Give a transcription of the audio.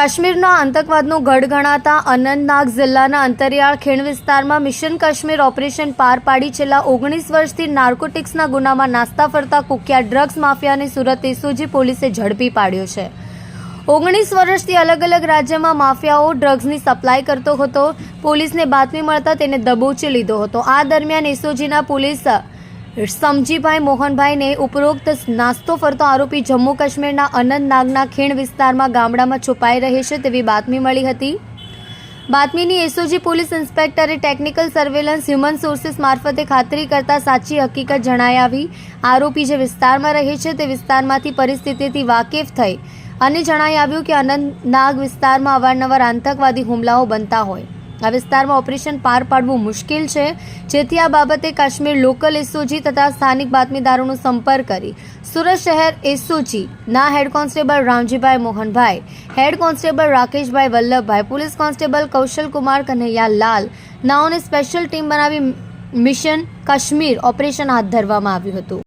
કાશ્મીરના આતંકવાદનો ગઢ ગણાતા અનંતનાગ જિલ્લાના અંતરિયાળ ખીણ વિસ્તારમાં મિશન કાશ્મીર ઓપરેશન પાર પાડી છેલ્લા ઓગણીસ વર્ષથી નાર્કોટિક્સના ગુનામાં નાસ્તા ફરતા કુખ્યાત ડ્રગ્સ માફિયાને સુરત એસઓજી પોલીસે ઝડપી પાડ્યો છે. ઓગણીસ વર્ષથી અલગ અલગ રાજ્યમાં માફિયાઓ ડ્રગ્સની સપ્લાય કરતો હતો. પોલીસને બાતમી મળતા તેને દબોચી લીધો હતો. આ દરમિયાન એસઓજીના પોલીસ સમજીભાઈ મોહનભાઈને ઉપરોક્ત નાસ્તો ફરતો આરોપી જમ્મુ કાશ્મીરના અનંતનાગના ખીણ વિસ્તારમાં ગામડામાં છુપાઈ રહે છે તેવી બાતમી મળી હતી. બાતમીની એસઓજી પોલીસ ઇન્સ્પેક્ટરે ટેકનિકલ સર્વેલન્સ હ્યુમન સોર્સિસ મારફતે ખાતરી કરતા સાચી હકીકત જણાઈ આવી. આરોપી જે વિસ્તારમાં રહે છે તે વિસ્તારમાંથી પરિસ્થિતિથી વાકેફ થઈ. અને જણાઈ આવ્યું કે અનંતનાગ વિસ્તારમાં અવારનવાર આતંકવાદી હુમલાઓ બનતા હોય. આ વિસ્તારમાં ઓપરેશન પાર પાડવું મુશ્કેલ છે. જેથી આ બાબતે કાશ્મીર લોકલ એસઓજી તથા સ્થાનિક બાતમીદારોનો સંપર્ક કરી સુરત શહેર એસઓજી ના head constable Ramjibhai Mohanbhai, head constable Rakeshbhai Vallabhbhai, police constable Kaushalkumar Kanhaiya Lal નાઓને special team બનાવી મિશન કાશ્મીર ઓપરેશન હાથ ધરવામાં આવ્યું હતું.